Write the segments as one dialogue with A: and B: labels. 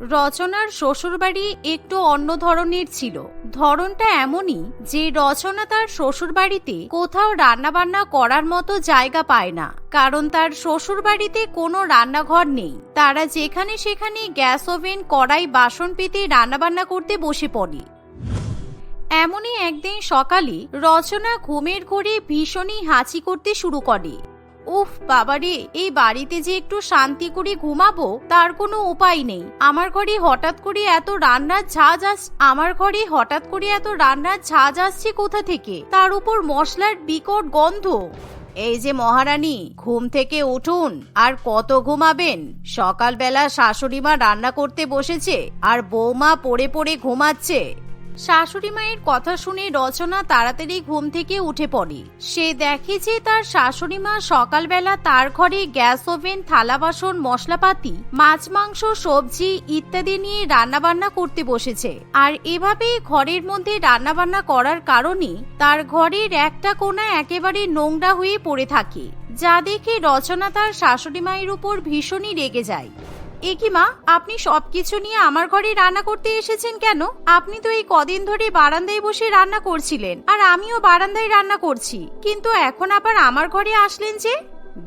A: রচনার শ্বশুরবাড়ি একটু অন্য ধরনের ছিল। ধরনটা এমনই যে রচনা তার শ্বশুরবাড়িতে কোথাও রান্নাবান্না করার মতো জায়গা পায় না। কারণ তার শ্বশুরবাড়িতে কোনো রান্নাঘর নেই। তারা যেখানে সেখানে গ্যাস ওভেন, কড়াই, বাসন পেতে রান্নাবান্না করতে বসে পড়ে। এমনই একদিন সকালে রচনা ঘুমের ঘোরে ভীষণই হাঁচি করতে শুরু করে। উফ, বাবারে, এই বাড়িতে যে একটু শান্তি করে ঘুমাবো, তার কোনো উপায় নেই। আমার ঘরে হঠাৎ করে এত রান্নার ঝাঁজ আস, আমার ঘরে হঠাৎ করে এত রান্নার ঝাঁজ আসছে কোথা থেকে? তার উপর মশলার বিকট গন্ধ। এই যে মহারানী, ঘুম থেকে উঠুন, আর কত ঘুমাবেন? সকালবেলা শাশুড়ি মা রান্না করতে বসেছে, আর বৌমা পড়ে পড়ে ঘুমাচ্ছে। শাশুড়ি মায়ের কথা শুনে রচনা তাড়াতাড়ি ঘুম থেকে উঠে পড়ে। সে দেখে যে তার শাশুড়ি মা সকালবেলা তার ঘরে গ্যাস ওভেন, থালা বাসন, মশলাপাতি, মাছ, মাংস, সবজি ইত্যাদি নিয়ে রান্নাবান্না করতে বসেছে। আর এভাবেই ঘরের মধ্যে রান্নাবান্না করার কারণে তার ঘরের একটা কোণা একেবারে নোংরা হয়ে পড়ে থাকে, যা দেখে রচনা তার শাশুড়ি মায়ের উপর ভীষণই রেগে যায়। এ কি মা, আপনি সবকিছু নিয়ে আমার ঘরে রান্না করতে এসেছেন কেন? আপনি তো এই কদিন ধরে বারান্দায় বসে রান্না করছিলেন, আর আমিও বারান্দায় রান্না করছি। কিন্তু এখন আবার আমার ঘরে আসলেন যে?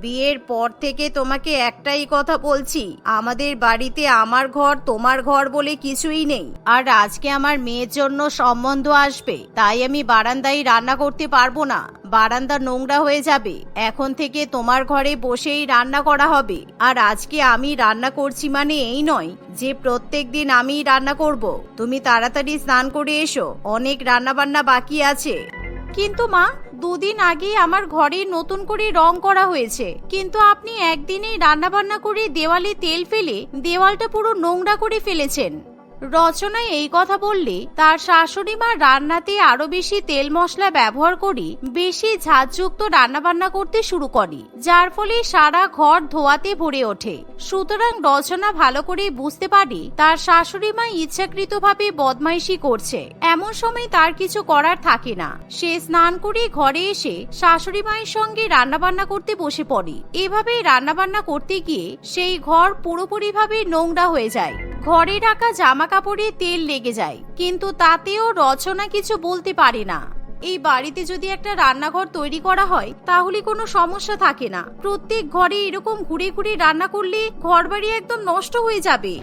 A: বিয়ের পর থেকে তোমাকে একটাই কথা বলছি, আমাদের বাড়িতে আমার ঘর তোমার ঘর বলে কিছুই নেই। আর আজকে আমার মেয়ের জন্য সম্বন্ধ আসবে, তাই আমি বারান্দায় রান্না করতে পারব না। বারান্দা নোংরা হয়ে যাবে, এখন থেকে তোমার ঘরে বসেই রান্না করা হবে। আর আজকে আমি রান্না করছি মানে এই নয় যে প্রত্যেক দিন আমি রান্না করব। তুমি তাড়াতাড়ি স্নান করে এসো, অনেক রান্না বান্না বাকি আছে। কিন্তু মা দুদিন আগে আমার ঘরে নতুন করে রং করা হয়েছে। কিন্তু আপনি একদিনেই রান্নাবান্না করে দেওয়ালে তেল ফেলে দেওয়ালটা পুরো নোংরা করে ফেলেছেন। রচনা এই কথা বললে তার শাশুড়ি মা রান্নাতে আরও বেশি তেল মশলা ব্যবহার করে বেশি ঝাঁঝযুক্ত রান্নাবান্না করতে শুরু করে, যার ফলে সারা ঘর ধোয়াতে ভরে ওঠে। সুতরাং রচনা ভালো করে বুঝতে পারে তার শাশুড়ি মা ইচ্ছাকৃতভাবে বদমাইশি করছে। এমন সময় তার কিছু করার থাকে না। সে স্নান করে ঘরে এসে শাশুড়ি মায়ের সঙ্গে রান্নাবান্না করতে বসে পড়ে। এভাবে রান্নাবান্না করতে গিয়ে সেই ঘর পুরোপুরিভাবে নোংরা হয়ে যায়। ঘরে রাখা জামা কাপড়ে তেল লেগে যায়, কিন্তু তাতেও রচনা কিছু বলতে পারে না। এই বাড়িতে যদি একটা রান্নাঘর তৈরি করা হয়, তাহলে কোনো সমস্যা থাকে না। প্রত্যেক ঘরে এরকম ঘুরে ঘুরে রান্না করলে ঘর বাড়ি একদম নষ্ট হয়ে যাবে।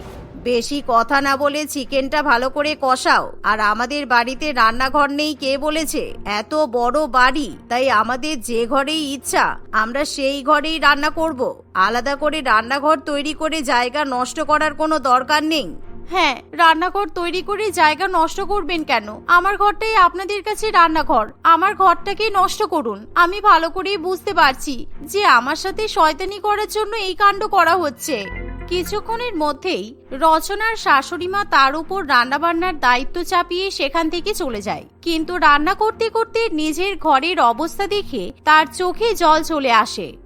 A: বেশি কথা না বলে চিকেনটা ভালো করে কষাও। আর আমাদের বাড়িতে রান্নাঘর নেই কে বলেছে? এত বড় বাড়ি, তাই আমাদের যে ঘরেই ইচ্ছা, আমরা সেই ঘরেই রান্না করব। আলাদা করে রান্নাঘর তৈরি করে জায়গা নষ্ট করার কোনো দরকার নেই। হ্যাঁ রান্নাঘর তৈরি করে জায়গা নষ্ট করবেন কেন? আমার ঘরটাই আপনাদের কাছে রান্নাঘর। আমার ঘরটাকেই নষ্ট করুন। আমি ভালো করেই বুঝতে পারছি যে আমার সাথে শয়তানি করার জন্য এই কাণ্ড করা হচ্ছে। কিছুক্ষণের মধ্যেই রচনার শাশুড়িমা তার উপর রান্নাবান্নার দায়িত্ব চাপিয়ে সেখান থেকে চলে যায়। কিন্তু রান্না করতে করতে নিজের ঘরের অবস্থা দেখে তার চোখে জল চলে আসে।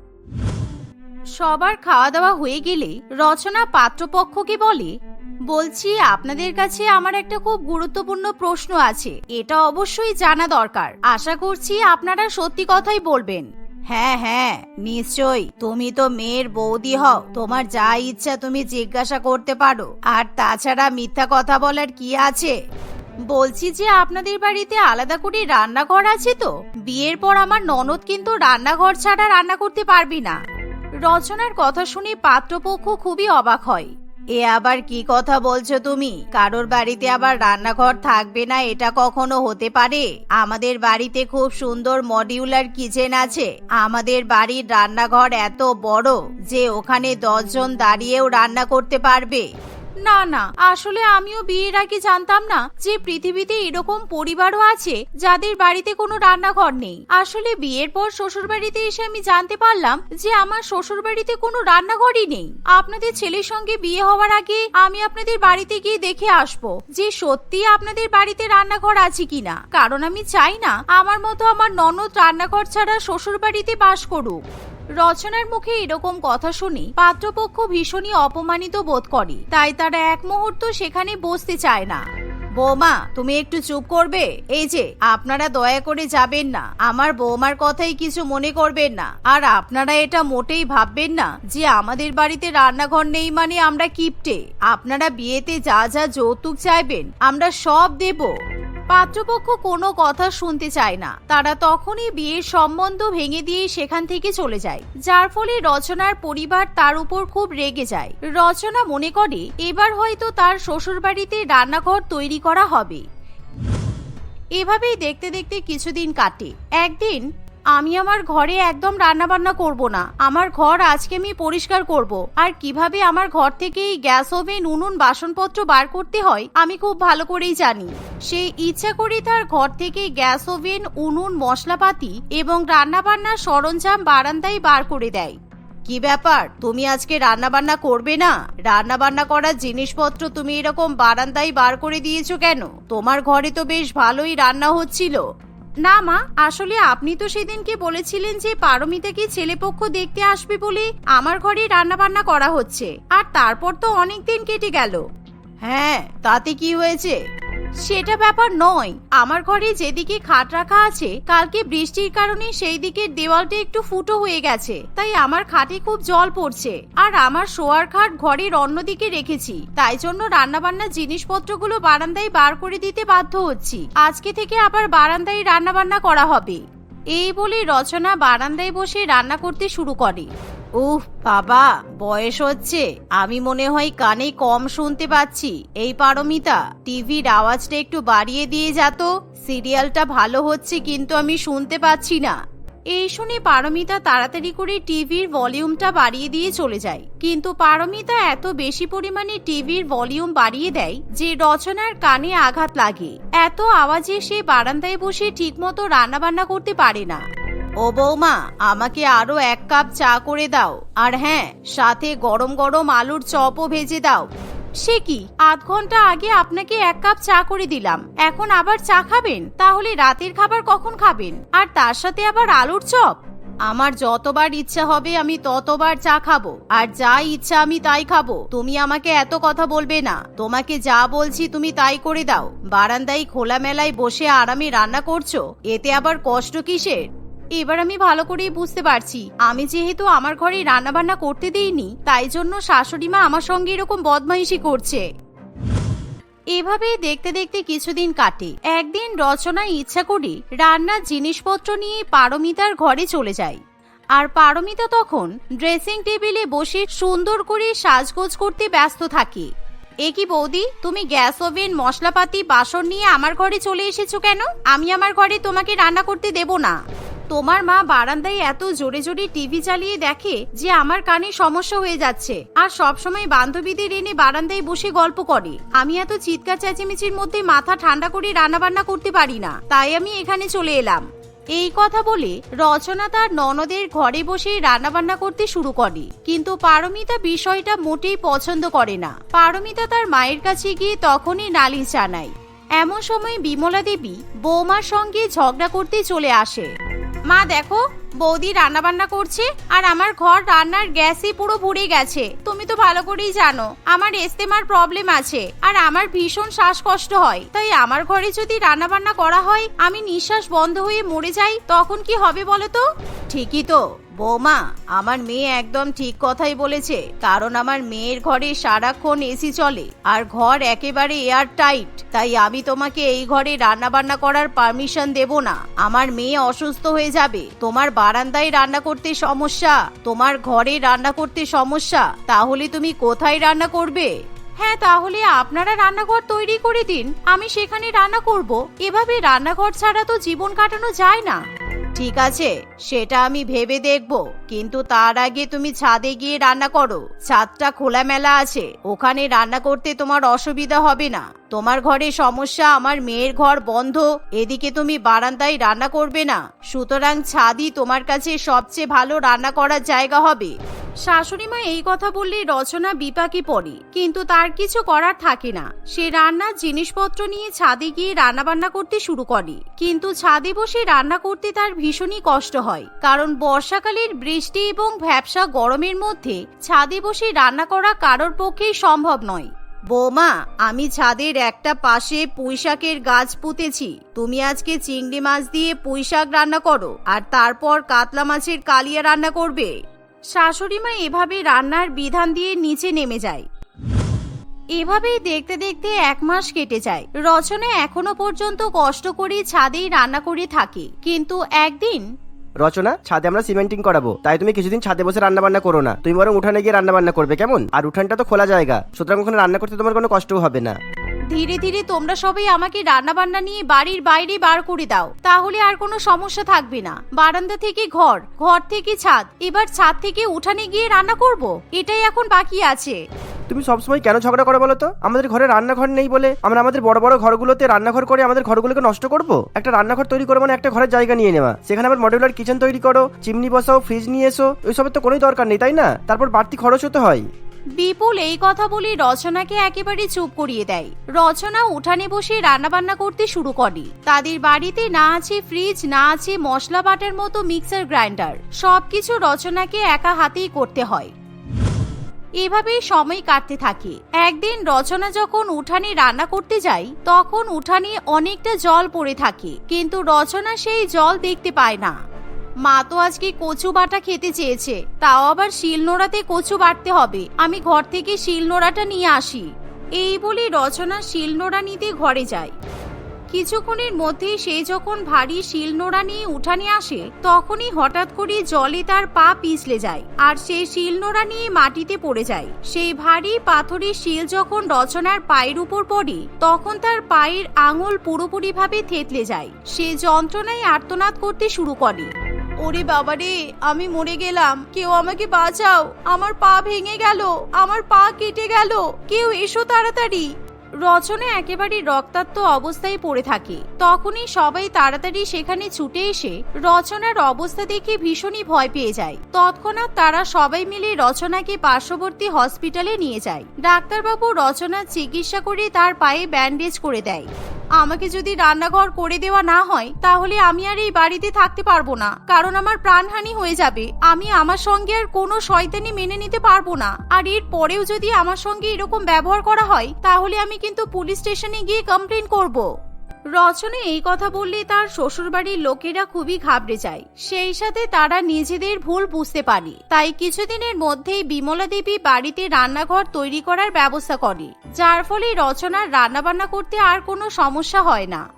A: সবার খাওয়া দাওয়া হয়ে গেলে রচনা পাত্রপক্ষকে বলে, বলছি, আপনাদের কাছে আমার একটা খুব গুরুত্বপূর্ণ প্রশ্ন আছে। এটা অবশ্যই জানা দরকার। আশা করছি আপনারা সত্যি কথাই বলবেন। হ্যাঁ হ্যাঁ নিশ্চয়ই। তুমি তো মেয়ের বৌদি হও। তোমার যা ইচ্ছা তুমি জিজ্ঞাসা করতে পারো। আর তাছাড়া মিথ্যা কথা বলার কি আছে? বলছি যে আপনাদের বাড়িতে আলাদা করে রান্নাঘর আছে তো? বিয়ের পর আমার ননদ কিন্তু রান্নাঘর ছাড়া রান্না করতে পারবি না। রচনার কথা শুনে পাত্রপক্ষ খুবই অবাক হয়। এ আবার কি কথা বলছো তুমি? কারোর বাড়িতে আবার রান্নাঘর থাকবে না এটা কখনো হতে পারে? আমাদের বাড়িতে খুব সুন্দর মডিউলার কিচেন আছে। আমাদের বাড়ির রান্নাঘর এত বড় যে ওখানে দশজন দাঁড়িয়েও রান্না করতে পারবে। না না, আসলে আমিও বিয়ের আগে জানতাম না যে পৃথিবীতে এরকম পরিবারও আছে যাদের বাড়িতে কোনো রান্নাঘর নেই। আসলে বিয়ের পর শ্বশুর বাড়িতে এসে আমি জানতে পারলাম যে আমার শ্বশুর বাড়িতে কোনো রান্নাঘরই নেই। আপনাদের ছেলের সঙ্গে বিয়ে হওয়ার আগে আমি আপনাদের বাড়িতে গিয়ে দেখে আসব যে সত্যি আপনাদের বাড়িতে রান্নাঘর আছে কিনা। কারণ আমি চাই না আমার মতো আমার ননদ রান্নাঘর ছাড়া শ্বশুর বাড়িতে বাস করুক। রচনার মুখে এরকম কথা শুনে পাত্রপক্ষ ভীষণই অপমানিত বোধ করে। তাই তারা এক মুহূর্ত সেখানে বসতে চায় না। বৌমা, তুমি একটু চুপ করবে? এই যে, আপনারা দয়া করে যাবেন না। আমার বৌমার কথাই কিছু মনে করবেন না। আর আপনারা এটা মোটেই ভাববেন না যে আমাদের বাড়িতে রান্নাঘর নেই মানে আমরা কিপটে। আপনারা বিয়েতে যা যা যৌতুক চাইবেন, আমরা সব দেব। পাত্রপক্ষ কোনো কথা শুনতে চায় না। তারা তখনই বিয়ের সম্বন্ধ ভেঙে দিয়ে সেখান থেকে চলে যায়। যার ফলে রচনার পরিবার তার উপর খুব রেগে যায়। রচনা মনে করে, এবার হয়তো তার শ্বশুরবাড়িতে রান্নাঘর তৈরি করা হবে। এভাবেই দেখতে দেখতে কিছুদিন কাটে। একদিন আমি আমার ঘরে একদম রান্না বান্না করব না। আমার ঘর আজকে আমি পরিষ্কার করব। আর কীভাবে আমার ঘর থেকে এই গ্যাস ওভেন, উনুন, বাসনপত্র বার করতে হয়, আমি খুব ভালো করেই জানি। সে ইচ্ছা করে তার ঘর থেকে গ্যাস ওভেন, উনুন, মশলাপাতি এবং রান্না বান্নার সরঞ্জাম বারান্দায় বার করে দেয়। কি ব্যাপার? তুমি আজকে রান্না বান্না করবে না? রান্না বান্না করার জিনিসপত্র তুমি এরকম বারান্দায় বার করে দিয়েছ কেন? তোমার ঘরে তো বেশ ভালোই রান্না হচ্ছিল। না, মা, আসলে আপনি তো সেদিনকে বলেছিলেন যে পারমিতাকে ছেলেপক্ষ দেখতে আসবে বলে আমার ঘরে রান্না বান্না করা হচ্ছে। আর তারপর তো অনেক দিন কেটে গেল। হ্যাঁ তাতে কি হয়েছে? সেটা ব্যাপার নয়। আমার ঘরে যেদিকে খাট রাখা আছে, কালকে বৃষ্টির কারণে সেই দিকের দেওয়ালটা একটু ফুটো হয়ে গেছে। তাই আমার খাটে খুব জল পড়ছে। আর আমার শোয়ার খাট ঘরের অন্যদিকে রেখেছি। তাই জন্য রান্নাবান্নার জিনিসপত্রগুলো বারান্দায় বার করে দিতে বাধ্য হচ্ছি। আজকে থেকে আবার বারান্দায় রান্নাবান্না করা হবে। এই বলে রচনা বারান্দায় বসে রান্না করতে শুরু করে। উফ, বাবা, বয়স হচ্ছে। আমি মনে হয় কানে কম শুনতে পাচ্ছি। এই পারমিতা, টিভির আওয়াজটা একটু বাড়িয়ে দিয়ে যাত সিরিয়ালটা ভালো হচ্ছে কিন্তু আমি শুনতে পাচ্ছি না। এই শুনে পারমিতা তাড়াতাড়ি করে টিভির ভলিউমটা বাড়িয়ে দিয়ে চলে যায়। কিন্তু পারমিতা এত বেশি পরিমাণে টিভির ভলিউম বাড়িয়ে দেয় যে রচনার কানে আঘাত লাগে। এত আওয়াজে সে বারান্দায় বসে ঠিকমতো রান্নাবান্না করতে পারে না। ও বৌমা, আমাকে আরও এক কাপ চা করে দাও। আর হ্যাঁ সাথে গরম গরম আলুর চপও ভেজে দাও। সে কি? আধ ঘণ্টা আগে আপনাকে এক কাপ চা করে দিলাম। এখন আবার চা খাবেন? তাহলে রাতের খাবার কখন খাবেন? আর তার সাথে আবার আলুর চপ? আমার যতবার ইচ্ছা হবে আমি ততবার চা খাব। আর যা ইচ্ছা আমি তাই খাব। তুমি আমাকে এত কথা বলবে না। তোমাকে যা বলছি তুমি তাই করে দাও। বারান্দায় খোলামেলায় বসে আরামে রান্না করছ। এতে আবার কষ্ট কিসের? এবার আমি ভালো করেই বুঝতে পারছি। আমি যেহেতু আমার ঘরে রান্না বান্না করতে দেইনি, তাই জন্য শাশুড়ি মা আমার সঙ্গে এরকম বদমাইশি করছে। এভাবে দেখতে দেখতে কিছুদিন কাটে। একদিন রচনা ইচ্ছা করে রান্নার জিনিসপত্র নিয়ে পারমিতার ঘরে চলে যায় আর পারমিতা তখন ড্রেসিং টেবিলে বসে সুন্দর করে সাজগোজ করতে ব্যস্ত থাকে। এ কি বৌদি, তুমি গ্যাস ওভেন, মশলাপাতি, বাসন নিয়ে আমার ঘরে চলে এসেছ কেন? আমি আমার ঘরে তোমাকে রান্না করতে দেব না। তোমার মা বারান্দায় এত জোরে জোরে টিভি চালিয়ে দেখে যে আমার কানে সমস্যা হয়ে যাচ্ছে। আর সবসময় বান্ধবীদের এনে বারান্দায় বসে গল্প করে। আমি এত চিৎকার চেঁচেমেচির মধ্যে মাথা ঠান্ডা করে রান্নাবান্না করতে পারি না। তাই আমি এখানে চলে এলাম। এই কথা বলে রচনা তার ননদের ঘরে বসে রান্নাবান্না করতে শুরু করে। কিন্তু পারমিতা বিষয়টা মোটেই পছন্দ করে না। পারমিতা তার মায়ের কাছে গিয়ে তখনই নালিশ জানায়। এমন সময় বিমলা দেবী বৌমার সঙ্গে ঝগড়া করতে চলে আসে। মা, দেখো, বৌদি রান্না বান্না করছে আর আমার ঘর রান্নার গ্যাসই পুরো ভরে গেছে। তুমি তো ভালো করেই জানো, আমার এস্তেমার প্রবলেম আছে আর আমার ভীষণ শ্বাসকষ্ট হয়। তাই আমার ঘরে যদি রান্না বান্না করা হয়, আমি নিঃশ্বাস বন্ধ হয়ে মরে যাই, তখন কি হবে বলো তো? ঠিকই তো। বৌমা, আমার মেয়ে একদম ঠিক কথাই বলেছে, কারণ আমার মেয়ের ঘরে সারাক্ষণ এসি চলে, আর ঘর একেবারে এয়ার টাইট, তাই আমি তোমাকে এই ঘরে রান্না বান্না করার পারমিশন দেব না। আমার মেয়ে অসুস্থ হয়ে যাবে, তোমার বারান্দায় রান্না করতে সমস্যা, তোমার ঘরে রান্না করতে সমস্যা, তাহলে তুমি কোথায় রান্না করবে? হ্যাঁ তাহলে আপনারা রান্নাঘর তৈরি করে দিন, আমি সেখানে রান্না করব, এভাবে রান্নাঘর ছাড়া তো জীবন কাটানো যায় না। ঠিক আছে, সেটা আমি ভেবে দেখব। কিন্তু তার আগে তুমি ছাদে গিয়ে রান্না করো। ছাদটা খোলামেলা আছে, ওখানে রান্না করতে তোমার অসুবিধা হবে না। তোমার ঘরে সমস্যা, আমার মেয়ের ঘর বন্ধ, এদিকে তুমি বারান্দায় রান্না করবে না। সুতরাং ছাদই তোমার কাছে সবচেয়ে ভালো রান্না করার জায়গা হবে। শাশুড়ি মা এই কথা বললে রচনা বিপাকে পড়ে, কিন্তু তার কিছু করার থাকে না। সে রান্নার জিনিসপত্র নিয়ে ছাদে গিয়ে রান্না বান্না করতে শুরু করে, কিন্তু ছাদে বসে রান্না করতে তার ভীষণই কষ্ট হয়, কারণ বর্ষাকালের বৃষ্টি এবং ভ্যাবসা গরমের মধ্যে ছাদে বসে রান্না করা কারোর পক্ষেই সম্ভব নয়। বৌমা, আমি ছাদের একটা পাশে পুঁইশাকের গাছ পুঁতেছি, তুমি আজকে চিংড়ি মাছ দিয়ে পুঁইশাক রান্না করো, আর তারপর কাতলা মাছের কালিয়া রান্না করবে। শাশুড়ি মা এভাবে রান্নার বিধান দিয়ে নিচে নেমে যায়। এভাবেই দেখতে দেখতে এক মাস কেটে যায়। রচনা এখনও পর্যন্ত কষ্ট করে ছাদেই রান্না করে থাকে। কিন্তু একদিন
B: রচনা, ছাদে আমরা সিমেন্টিং করাবো। তাই তুমি কিছুদিন ছাদে বসে রান্না বান্না করো না। তুমি বরং উঠানে গিয়ে রান্না বান্না করবে, কেমন? আর উঠানটা তো খোলা জায়গা। সুতরাং ওখানে রান্না করতে তোমার কোনো কষ্টও হবে না।
A: ধীরে ধীরে তোমরা সবাই আমাকে রান্না বান্না নিয়ে বাড়ির বাইরে বার করে দাও। তাহলে আর কোনো সমস্যা থাকবে না। বারান্দা থেকে ঘর ঘর থেকে ছাদ, এবার ছাদ থেকে উঠানে গিয়ে রান্না করব। এটাই এখন বাকি আছে।
B: তুমি সবসময় কেন ঝগড়া করো বলো তো? আমাদের ঘরে রান্নাঘর নেই বলে আমরা আমাদের বড় বড় ঘরগুলোতে রান্নাঘর করে আমাদের ঘরগুলোকে নষ্ট করব? একটা রান্নাঘর তৈরি করব মানে একটা ঘরের জায়গা নিয়ে নেওয়া। সেখানে আবার মডুলার কিচেন তৈরি করো, চিমনি বসাও ফ্রিজ নিয়ে এসো। ওইসবের তো কোনোই দরকার নেই, তাই না? তারপর বাড়তি খরচ হতে হয়।
A: বিপুল এই কথা বলে রচনাকে একেবারে চুপ করিয়ে দেয়। রচনা উঠানে বসে রান্নাবান্না করতে শুরু করে। তাদের বাড়িতে না আছে ফ্রিজ না আছে মশলা বাটার মতো মিক্সার গ্রাইন্ডার সবকিছু রচনাকে একা হাতেই করতে হয়। এভাবেই সময় কাটতে থাকে। একদিন রচনা যখন উঠানে রান্না করতে যায়, তখন উঠানে অনেকটা জল পড়ে থাকে। কিন্তু রচনা সেই জল দেখতে পায় না। মা তো আজকে কচু বাটা খেতে চেয়েছে, তাও আবার শিলনোড়াতে কচু বাটতে হবে। আমি ঘর থেকে শিলনোড়াটা নিয়ে আসি। এই বলে রচনা শিলনোড়া নিতে ঘরে যায়। কিছুক্ষণের মধ্যেই সে যখন ভারী শিলনোড়া নিয়ে উঠানে আসে, তখনই হঠাৎ করে জলে তার পা পিছলে যায়, আর সে শিলনোড়া নিয়ে মাটিতে পড়ে যায়। সেই ভারী পাথরের শিল যখন রচনার পায়ের উপর পড়ে, তখন তার পায়ের আঙুল পুরোপুরিভাবে থেতলে যায়। সে যন্ত্রণায় আর্তনাদ করতে শুরু করে। ওরে বাবা রে, আমি মরে গেলাম। কেউ আমাকে বাঁচাও। আমার পা ভেঙে গেল। আমার পা কেটে গেল। কেউ এসো তাড়াতাড়ি। রচনা একেবারে রক্তাক্ত অবস্থায় পড়ে থাকে। তখনই সবাই তাড়াতাড়ি সেখানে ছুটে এসে রচনার অবস্থা দেখে ভীষণই ভয় পেয়ে যায়। তৎক্ষণাৎ তারা সবাই মিলে রচনাকে পার্শ্ববর্তী হসপিটালে নিয়ে যায়। ডাক্তারবাবু রচনার চিকিৎসা করে তার পায়ে ব্যান্ডেজ করে দেয়। আমাকে যদি রান্নাঘর করে দেওয়া না হয়, তাহলে আমি আর এই বাড়িতে থাকতে পারব না। কারণ আমার প্রাণহানি হয়ে যাবে। আমি আমার সঙ্গে আর কোনো শয়তানি মেনে নিতে পারব না। আর এর পরেও যদি আমার সঙ্গে এরকম ব্যবহার করা হয়, তাহলে আমি কিন্তু পুলিশ স্টেশনে গিয়ে কমপ্লেন করব। রচনা এই কথা বললে তার শ্বশুরবাড়ির লোকেরা খুবই ঘাবড়ে যায়। সেই সাথে তারা নিজেদের ভুল বুঝতে পারে। তাই কিছুদিনের মধ্যেই বিমলা দেবী বাড়িতে রান্নাঘর তৈরি করার ব্যবস্থা করে। যার ফলে রচনার রান্নাবান্না করতে আর কোনো সমস্যা হয় না।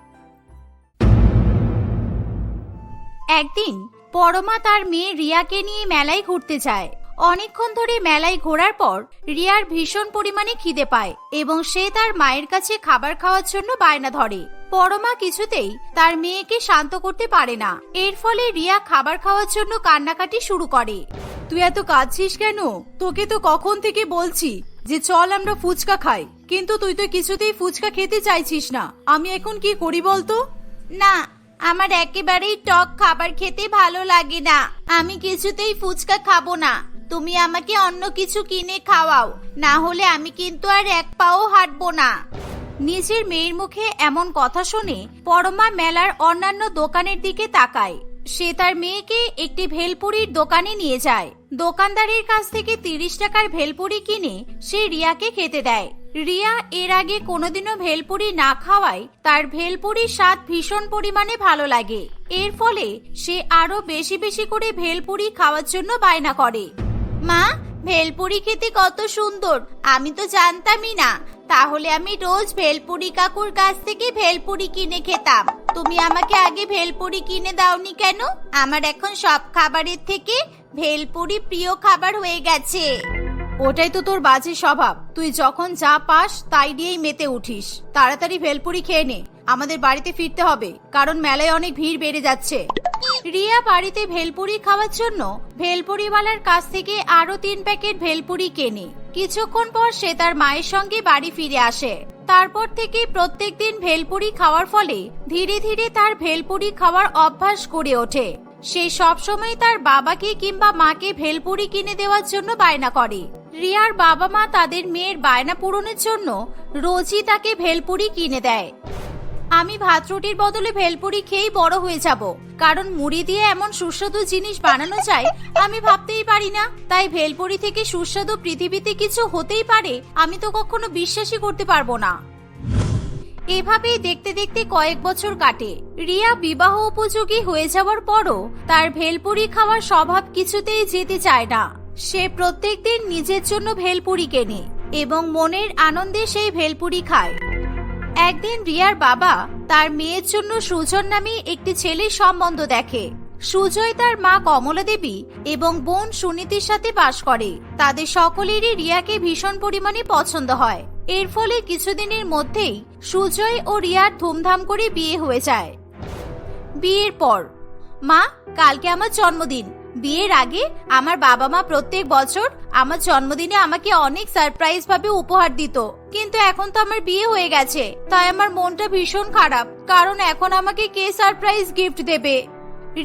A: একদিন পরমা তার মেয়ে রিয়াকে নিয়ে মেলায় ঘুরতে যায়। অনেকক্ষণ ধরে মেলায় ঘোরার পর রিয়ার ভীষণ পরিমাণে খিদে পায় এবং সে তার মায়ের কাছে খাবার খাওয়ার জন্য বায়না ধরে। পরমা কিছুতেই তার মেয়েকে শান্ত করতে পারে না। এর ফলে রিয়া খাবার খাওয়ার জন্য কান্নাকাটি শুরু করে। তুই এত কাঁদছিস কেন? তোকে তো কখন থেকে বলছি যে চল আমরা ফুচকা খাই। কিন্তু তুই তো কিছুতেই ফুচকা খেতে চাইছিস না। আমি এখন কি করি বলতো? না, আমার একেবারেই টক খাবার খেতে ভালো লাগে না। আমি কিছুতেই ফুচকা খাব না। তুমি আমাকে অন্য কিছু কিনে খাওয়াও, না হলে আমি কিন্তু আর এক পাও হাঁটবো না। নিজের মেয়ের মুখে এমন কথা শুনে পরমা মেলার অন্যান্য দোকানের দিকে তাকায়। সে তার মেয়েকে একটি ভেলপুরির দোকানে নিয়ে যায়। দোকানদারের কাছ থেকে তিরিশ টাকার ভেলপুরি কিনে সে রিয়াকে খেতে দেয়। রিয়া এর আগে কোনোদিনও ভেলপুরি না খাওয়ায়, তার ভেলপুরির স্বাদ ভীষণ পরিমাণে ভালো লাগে। এর ফলে সে আরও বেশি বেশি করে ভেলপুরি খাওয়ার জন্য বায়না করে। মা, ভেলপুরি খেতে কত সুন্দর। আমি তো জানতামই না। তাহলে আমি রোজ ভেলপুরি কাকুর কাছ থেকে ভেলপুরি কিনে খেতাম। তুমি আমাকে আগে ভেলপুরি কিনে দাওনি কেন? আমার এখন সব খাবারের থেকে ভেলপুরি প্রিয় খাবার হয়ে গেছে। ওটাই তো তোর বাজে স্বভাব। তুই যখন যা পাস, তাই দিয়েই মেতে উঠিস। তাড়াতাড়ি ভেলপুরি খেয়ে নে। আমাদের বাড়িতে ফিরতে হবে, কারণ মেলায় অনেক ভিড় বেড়ে যাচ্ছে। রিয়া বাড়িতে ভেলপুরি খাওয়ার জন্য ভেলপুরিওয়ালার কাছ থেকে আরও তিন প্যাকেট ভেলপুরি কেনে। কিছুক্ষণ পর সে তার মায়ের সঙ্গে বাড়ি ফিরে আসে। তারপর থেকে প্রত্যেকদিন ভেলপুরি খাওয়ার ফলে ধীরে ধীরে তার ভেলপুরি খাওয়ার অভ্যাস গড়ে ওঠে। সে সবসময় তার বাবাকে কিংবা মাকে ভেলপুরি কিনে দেওয়ার জন্য বায়না করে। রিয়ার বাবা মা তাদের মেয়ের বায়না পূরণের জন্য রোজই তাকে ভেলপুরি কিনে দেয়। আমি ভাত রুটির বদলে ভেলপুরি খেয়েই বড় হয়ে যাব। কারণ মুড়ি দিয়ে এমন সুস্বাদু জিনিস বানানো যায়, আমি ভাবতেই পারি না। তাই ভেলপুরি থেকে সুস্বাদু পৃথিবীতে কিছু হতেই পারে, আমি তো কখনো বিশ্বাসই করতে পারব না। এভাবেই দেখতে দেখতে কয়েক বছর কাটে। রিয়া বিবাহ উপযোগী হয়ে যাওয়ার পরও তার ভেলপুরি খাওয়ার স্বভাব কিছুতেই যেতে চায় না। সে প্রত্যেকদিন নিজের জন্য ভেলপুরি কেনে এবং মনের আনন্দে সেই ভেলপুরি খায়। একদিন রিয়ার বাবা তার মেয়ের জন্য সুজন নামে একটি ছেলের সম্বন্ধ দেখে। সুজয় তার মা কমলা দেবী এবং বোন সুনীতির সাথে বাস করে। তাদের সকলেরই রিয়াকে ভীষণ পরিমাণে পছন্দ হয়। এর ফলে কিছুদিনের মধ্যেই সুজয় ও রিয়ার ধুমধাম করে বিয়ে হয়ে যায়। বিয়ের পর, মা, কালকে আমার জন্মদিন। বিয়ের আগে আমার বাবা মা প্রত্যেক বছর আমার জন্মদিনে আমাকে অনেক সারপ্রাইজ ভাবে উপহার দিত। কিন্তু এখন তো আমার বিয়ে হয়ে গেছে, তাই আমার মনটা ভীষণ খারাপ, কারণ এখন আমাকে কে সারপ্রাইজ গিফট দেবে?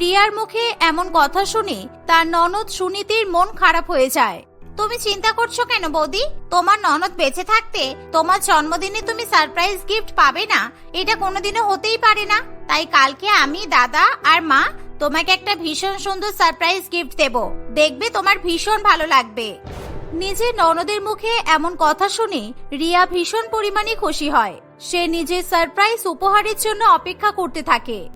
A: রিয়ার মুখে এমন কথা শুনে তার ননদ সুনীতির মন খারাপ হয়ে যায়। তুমি চিন্তা করছ কেন বৌদি? তোমার ননদ বেঁচে থাকতে তোমার জন্মদিনে তুমি সারপ্রাইজ গিফট পাবে না, এটা কোনোদিনও হতেই পারে না। তাই কালকে আমি, দাদা আর মা তোমাকে একটা ভীষণ সুন্দর সারপ্রাইজ গিফট দেব। দেখবে তোমার ভীষণ ভালো লাগবে। নিজের ননদের মুখে এমন কথা শুনে রিয়া ভীষণ পরিমাণে খুশি হয়। সে নিজের সারপ্রাইজ উপহারের জন্য অপেক্ষা করতে থাকে।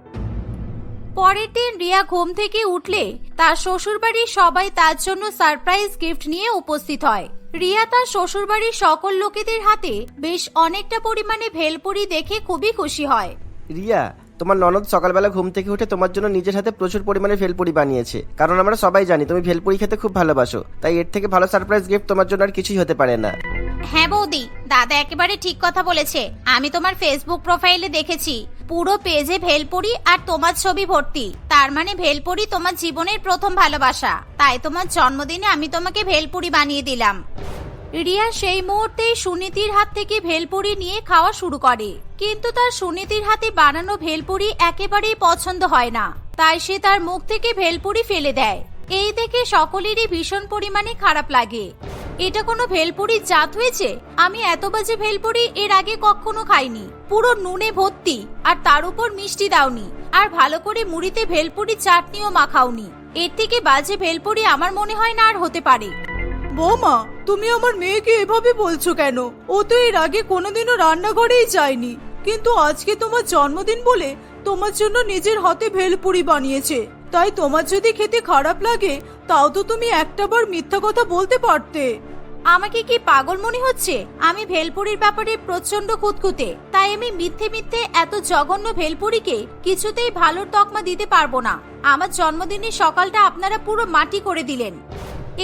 A: পরের দিন রিয়া ঘুম থেকে উঠলে তার শ্বশুরবাড়ির সবাই তার জন্য সারপ্রাইজ গিফট নিয়ে উপস্থিত হয়। রিয়া তার শ্বশুরবাড়ির সকল লোকেদের হাতে বেশ অনেকটা পরিমাণে ভেলপুরি দেখে খুবই খুশি হয়।
B: রিয়া তোমার ননদ সকালবেলা ঘুম থেকে উঠে তোমার জন্য নিজের হাতে প্রচুর পরিমাণে ভেলপুরি বানিয়েছে। কারণ আমরা সবাই জানি, তুমি ভেলপুরি খেতে খুব ভালোবাসো। তাই এর থেকে ভালো সারপ্রাইজ গিফট তোমার জন্য আর কিছুই হতে পারে না।
A: হ্যাঁ বৌদি, দাদা একেবারে ঠিক কথা বলেছে। আমি তোমার ফেসবুক প্রোফাইলে দেখেছি। পুরো পেজে ভেলপুরি আর তোমার ছবি ভর্তি। তার মানে ভেলপুরি তোমার জীবনের প্রথম ভালোবাসা। তাই তোমার জন্মদিনে আমি তোমাকে ভেলপুরি বানিয়ে দিলাম। রিয়া সেই মুহূর্তেই সুনীতির হাত থেকে ভেলপুরি নিয়ে খাওয়া শুরু করে। কিন্তু তার সুনীতির হাতে বানানো ভেলপুরি একেবারেই পছন্দ হয় না। তাই সে তার মুখ থেকে ভেলপুরি ফেলে দেয়। এই দেখে সকলেরই ভীষণ পরিমাণে খারাপ লাগে। এটা কোনো ভেলপুরির জাত হয়েছে? আমি এত বাজে ভেলপুরি এর আগে কখনো খাইনি। পুরো নুনে ভর্তি, আর তার উপর মিষ্টি দাওনি, আর ভালো করে মুড়িতে ভেলপুরি চাটনিও মাখাওনি। এর থেকে বাজে ভেলপুরি আমার মনে হয় না আর হতে পারে।
C: বৌমা, তুমি আমার মেয়েকে এভাবে বলছো কেন? ও তো এর আগে কোনোদিনও রান্নাঘরেই যায়নি। কিন্তু আজকে তোমার জন্মদিন বলে তোমার জন্য নিজের হাতে ভেলপুরি বানিয়েছে। তাই তোমার যদি খেতে খারাপ লাগে, তাও তো তুমি একটাবার মিথ্যা কথা বলতে পারতে।
A: আমাকে কি পাগল মনে হচ্ছে? আমি ভেলপুরির ব্যাপারে প্রচণ্ড কুতকুতে। তাই আমি মিথ্যে মিথ্যে এত জঘন্য ভেলপুরিকে কিছুতেই ভালোর তকমা দিতে পারব না। আমার জন্মদিনের সকালটা আপনারা পুরো মাটি করে দিলেন।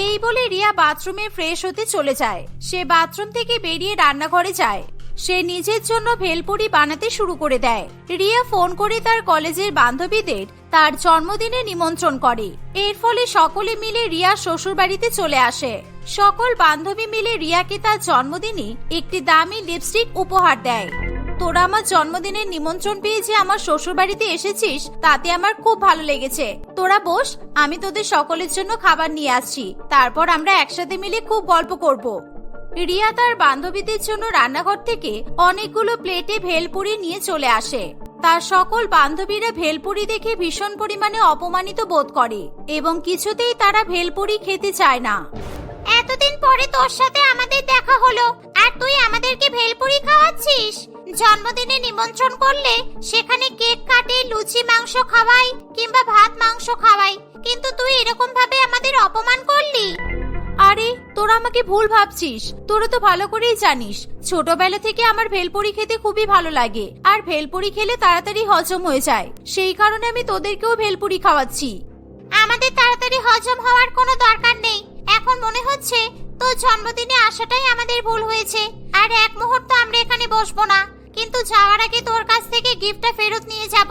A: এই বলে রিয়া বাথরুমে ফ্রেশ হতে চলে যায়। সে বাথরুম থেকে বেরিয়ে রান্নাঘরে যায়। সে নিজের জন্য ভেলপুরি বানাতে শুরু করে দেয়। রিয়া ফোন করে তার কলেজের বান্ধবীদের তার জন্মদিনে নিমন্ত্রণ করে। এর ফলে সকলে মিলে রিয়ার শ্বশুর বাড়িতে চলে আসে। সকল বান্ধবী মিলে রিয়াকে তার জন্মদিনে একটি দামি লিপস্টিক উপহার দেয়। তোরা আমার জন্মদিনের নিমন্ত্রণ পেয়ে যে আমার শ্বশুর বাড়িতে এসেছিস, তাতে আমার খুব ভালো লেগেছে। তোরা বস, আমি তোদের সকলের জন্য খাবার নিয়ে আসছি। তারপর আমরা একসাথে মিলে খুব গল্প করব। রিয়া তার বান্ধবীদের জন্য রান্নাঘর থেকে অনেকগুলো প্লেটে ভেলপুরি নিয়ে চলে আসে। তার সকল বান্ধবীরা ভেলপুরি দেখে ভীষণ পরিমাণে অপমানিত বোধ করে এবং কিছুতেই তারা ভেলপুরি খেতে চায় না। এতদিন পরে তোর সাথে আমাদের দেখা হলো, আর তুই আমাদেরকে ভেলপুরি খাওয়াচ্ছিস? জন্মদিনে নিমন্ত্রণ করলে সেখানে কেক কাটে, লুচি, মাংস খাওয়াই, কিংবা ভাত, মাংস খাওয়াই, কিন্তু তুই এরকম ভাবে আমাদের অপমান করলি। আরে তোরা আমাকে ভুল ভাবছিস। তোরা তো ভালো করেই জানিস। ছোটবেলা থেকে আমার ভেলপুরি খেতে খুবই ভালো লাগে। আর ভেলপুরি খেলে তাড়াতাড়ি হজম হয়ে যায়। সেই কারণে আমি তোদেরকেও ভেলপুরি খাওয়াচ্ছি। আমাদের তাড়াতাড়ি হজম হওয়ার কোনো দরকার নেই। এখন মনে হচ্ছে তোর জন্মদিনে আসাটাই আমাদের ভুল হয়েছে। আর এক মুহূর্ত আমরা এখানে বসবো না। কিন্তু যাওয়ার আগে তোর কাছ থেকে গিফটটা ফেরত নিয়ে যাব।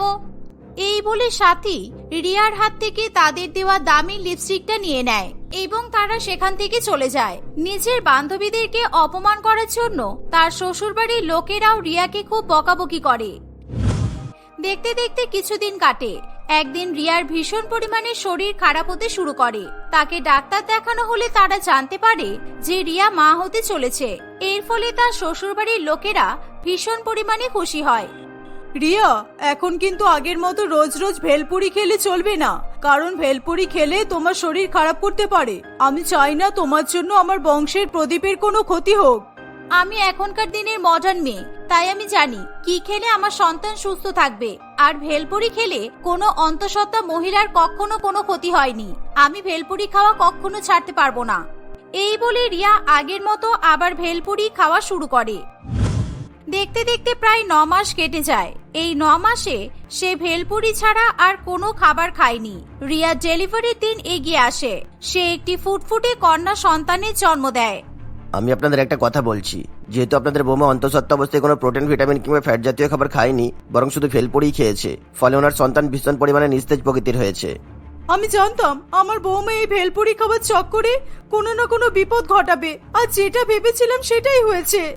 A: এই বলে সাথী রিয়ার হাত থেকে তাদের দেওয়া দামি লিপস্টিকটা নিয়ে নেয়। এবং তারা সেখান থেকে চলে যায়। নিজের বান্ধবীদেরকে অপমান করার জন্য তার শ্বশুরবাড়ির লোকেরাও রিয়াকে খুব বকাবকি করে। দেখতে দেখতে কিছুদিন কাটে। একদিন রিয়ার ভীষণ পরিমাণে শরীর খারাপ হতে শুরু করে। তাকে ডাক্তার দেখানো হলে তারা জানতে পারে যে রিয়া মা হতে চলেছে। এর ফলে তার শ্বশুরবাড়ির লোকেরা ভীষণ পরিমাণে খুশি হয়।
C: রিয়া, এখন কিন্তু আগের মতো রোজ রোজ ভেলপুরি খেলে চলবে না। কারণ ভেলপুরি খেলে তোমার শরীর খারাপ করতে পারে। আমি চাই না তোমার জন্য আমার বংশের প্রদীপের কোনো ক্ষতি হোক।
A: আমি এখনকার দিনের মডার্ন মেয়ে, তাই আমি জানি কি খেলে আমার সন্তান সুস্থ থাকবে। আর ভেলপুরি খেলে কোনো অন্তঃসত্ত্বা মহিলার কখনো কোনো ক্ষতি হয়নি। আমি ভেলপুরি খাওয়া কখনো ছাড়তে পারব না। এই বলে রিয়া আগের মতো আবার ভেলপুরি খাওয়া শুরু করে। দেখতে দেখতে প্রায় ন মাস কেটে যায়। এই ন মাসে সে ভেলপুরি ছাড়া আর কোনো খাবার খায়নি। রিয়া ডেলিভারির দিন এগিয়ে আসে। সে একটি ফুটফুটে কন্যা সন্তানের জন্ম দেয়।
B: আমি আপনাদের একটা কথা বলছি। যেহেতু আপনাদের বৌমা অন্তঃসত্ত্বা অবস্থায় কোনো প্রোটিন ভিটামিন কিংবা ফ্যাট জাতীয় খাবার খায়নি বরং শুধু ফেলপুরিই খেয়েছে ফলে ওনার সন্তান ভীষণ পরিমাণে নিস্তেজ প্রকৃতির হয়েছে।
C: আমি জানতাম আমার বৌমা এই ভেলপুরি খাবার চক্করে কোনো না কোনো বিপদ ঘটাবে আর যেটা ভেবেছিলাম সেটাই হয়েছে।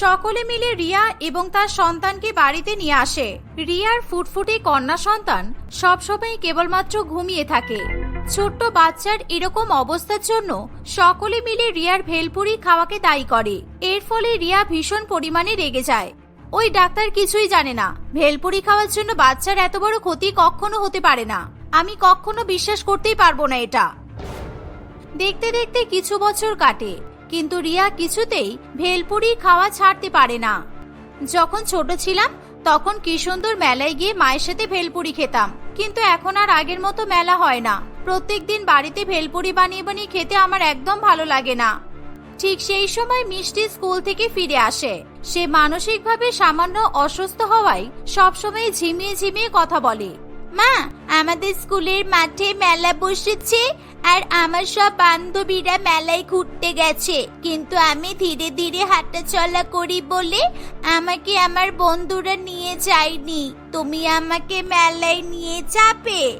A: সকলে মিলে রিয়া এবং তার সন্তানকে বাড়িতে নিয়ে আসে। রিয়ার ফুটফুটে কন্যা সন্তান সবসময় কেবলমাত্র ঘুমিয়ে থাকে। ছোট্ট বাচ্চার এরকম অবস্থার জন্য সকলে মিলে রিয়ার ভেলপুরি খাওয়াকে দায়ী করে। এর ফলে রিয়া ভীষণ পরিমাণে রেগে যায়। ওই ডাক্তার কিছুই জানে না। ভেলপুরি খাওয়ার জন্য বাচ্চার এত বড় ক্ষতি কখনো হতে পারে না। আমি কখনো বিশ্বাস করতেই পারব না এটা। দেখতে দেখতে কিছু বছর কাটে। কিন্তু রিয়া কিছুতেই ভেলপুরি খাওয়া ছাড়তে পারে না। যখন ছোট ছিলাম, তখন কি সুন্দর মেলায় গিয়ে মায়ের সাথে ভেলপুরি খেতাম। কিন্তু এখন আর আগের মতো মেলা হয় না। প্রত্যেক দিন বাড়িতে ভেলপুরি বানিয়ে বানিয়ে খেতে আমার একদম ভালো লাগে না। ঠিক সেই সময় মিষ্টি স্কুল থেকে ফিরে আসে। সে মানসিকভাবে সামান্য অসুস্থ হওয়ায় সবসময় ঝিমিয়ে ঝিমিয়ে কথা বলে। মা, আমাদের স্কুলের মাঠে মেলা বসেছে। আর আমার সব বান্ধবীরা মেলায় ঘুরতে গেছে। কিন্তু আমি ধীরে ধীরে হাঁটা চলা করি বলে আমাকে আমার বন্ধুরা নিয়ে যায়নি। তুমি আমাকে মেলায় নিয়ে যাবে?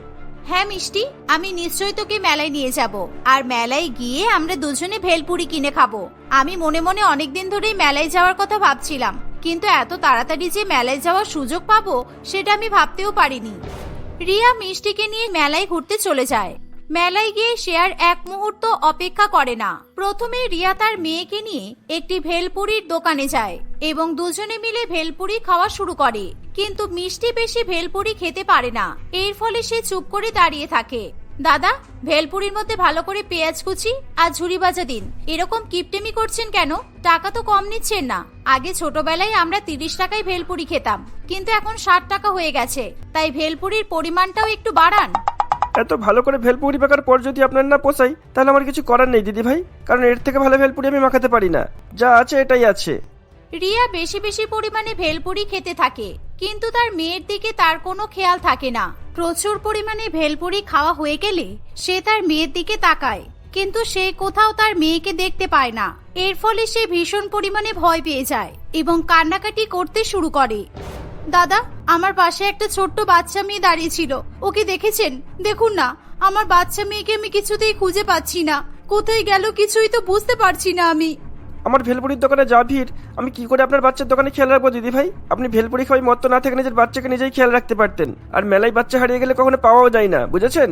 A: হ্যাঁ মিষ্টি, আমি নিশ্চয়ই তোকে মেলায় নিয়ে যাব। আর মেলায় গিয়ে আমরা দুজনে ভেলপুরি কিনে খাব। আমি মনে মনে অনেকদিন ধরেই মেলায় যাওয়ার কথা ভাবছিলাম। কিন্তু এত তাড়াতাড়ি যে মেলায় যাওয়ার সুযোগ পাবো, সেটা আমি ভাবতেও পারিনি। রিয়া মিষ্টিকে নিয়ে মেলায় ঘুরতে চলে যায়। মেলায় গিয়ে আর এক মুহূর্ত অপেক্ষা করে না। প্রথমে রিয়া তার মেয়েকে নিয়ে একটি ভেলপুরির দোকানে যায় এবং দুজনে মিলে ভেলপুরি খাওয়া শুরু করে। কিন্তু মিষ্টি বেশি ভেলপুরি খেতে পারে না। এর ফলে সে চুপ করে দাঁড়িয়ে থাকে। দাদা, ভেলপুরির মধ্যে ভালো করে পেঁয়াজ কুচি আর ঝুড়ি বাজা দিন। এরকম কিপটেমি করছেন কেন? টাকা তো কম নিচ্ছেন না। আগে ছোটবেলায় আমরা তিরিশ টাকায় ভেলপুরি খেতাম। কিন্তু এখন ষাট টাকা হয়ে গেছে। তাই ভেলপুরির পরিমাণটাও একটু বাড়ান।
B: এত ভালো করে ভেলপুরি পাকার পর যদি আপনার না পোষাই, তাহলে আমার কিছু করার নেই, দিদি ভাই। কারণ এর থেকে ভালো ভেলপুরি আমি মাখাতে পারি না। যা আছে এটাই আছে।
A: রিয়া বেশি বেশি পরিমাণে ভেলপুরি খেতে থাকে, কিন্তু তার মেয়ের দিকে তার কোনো খেয়াল থাকে না। প্রচুর পরিমাণে ভেলপুরি খাওয়া হয়ে গেলে সে তার মেয়ের দিকে তাকায়, কিন্তু সে কোথাও তার মেয়েকে দেখতে পায় না। এর ফলে সে ভীষণ পরিমাণে ভয় পেয়ে যায় এবং কান্নাকাটি করতে শুরু করে। দাদা, আমার পাশে একটা ছোট্ট বাচ্চা মেয়ে দাঁড়িয়ে ছিল। ওকে দেখেছেন? দেখুন না, আমার বাচ্চা মেয়েকে আমি কিছুতেই খুঁজে পাচ্ছি না। কোথায় গেল কিছুই তো বুঝতে পারছি না আমি।
B: আমার ভেলপুরির দোকানে যা ভিড়। আমি কি করে আপনার বাচ্চার দোকানে খেয়াল রাখব, দিদি ভাই? আপনি ভেলপুরি খাওয়াই মত না থেকে নিজের বাচ্চাকে নিজেই খেয়াল রাখতে পারতেন। আর মেলায় বাচ্চা হারিয়ে গেলে কখনো পাওয়াও যায় না, বুঝেছেন?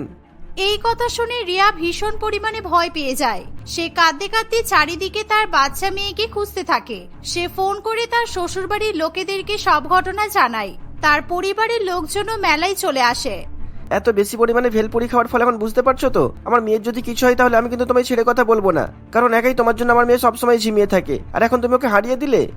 A: এই কথা শুনে রিয়া ভীষণ পরিমাণে ভয় পেয়ে যায়। সে কাঁদতে কাঁদতে চারিদিকে তার বাচ্চা মেয়েকে খুঁজতে থাকে। সে ফোন করে তার শ্বশুরবাড়ির লোকেদেরকে সব ঘটনা জানায়। তার পরিবারের লোকজনও মেলায় চলে আসে।
B: এত বেশি পরিমাণে ভেলপুরি খাওয়ার ফলে এখন বুঝতে পারছ তো? আমার মেয়ের যদি কিছু হয় তাহলে আমি কিন্তু তোমায় ছেড়ে কথা বলব না। কারণ একাই তোমার জন্য আমার মেয়ে সবসময় ঝিমিয়ে থাকে। আর এখন তুমি ওকে হারিয়ে দিলে?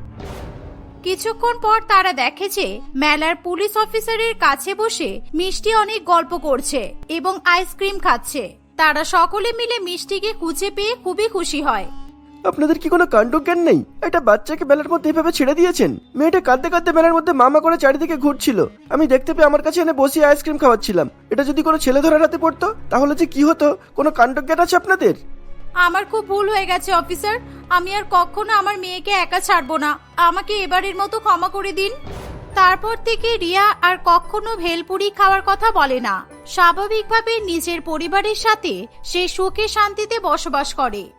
A: কিছুক্ষণ পর তারা দেখে যে মেলার পুলিশ অফিসারের কাছে বসে মিষ্টি অনেক গল্প করছে এবং আইসক্রিম খাচ্ছে। তারা সকলে মিলে মিষ্টিকে খুঁজে পেয়ে খুবই খুশি হয়।
B: আপনাদের কি কোনো কাণ্ডজ্ঞান নেই? একটা বাচ্চাকে মেলার মধ্যে এভাবে ছেড়ে দিয়েছেন। মেয়েটা কাঁদতে কাঁদতে মেলার মধ্যে মামা করে চারিদিকে ঘুরছিল। আমি দেখতে পেয়ে আমার কাছে এনে বসিয়ে আইসক্রিম খাওয়াচ্ছিলাম। এটা যদি কোনো ছেলে ধরার হাতে পড়তো, তাহলে যে কি হতো? কোনো কাণ্ডজ্ঞান আছে আপনাদের?
A: আমার খুব ভুল হয়ে গেছে, অফিসার। আমি আর কখনো আমার মেয়েকে একা ছাড়বো না। আমাকে এবারের মতো ক্ষমা করে দিন। তারপর থেকে রিয়া আর কখনো ভেলপুরি খাওয়ার কথা বলে না। স্বাভাবিকভাবে নিজের পরিবারের সাথে সে সুখে শান্তিতে বসবাস করে।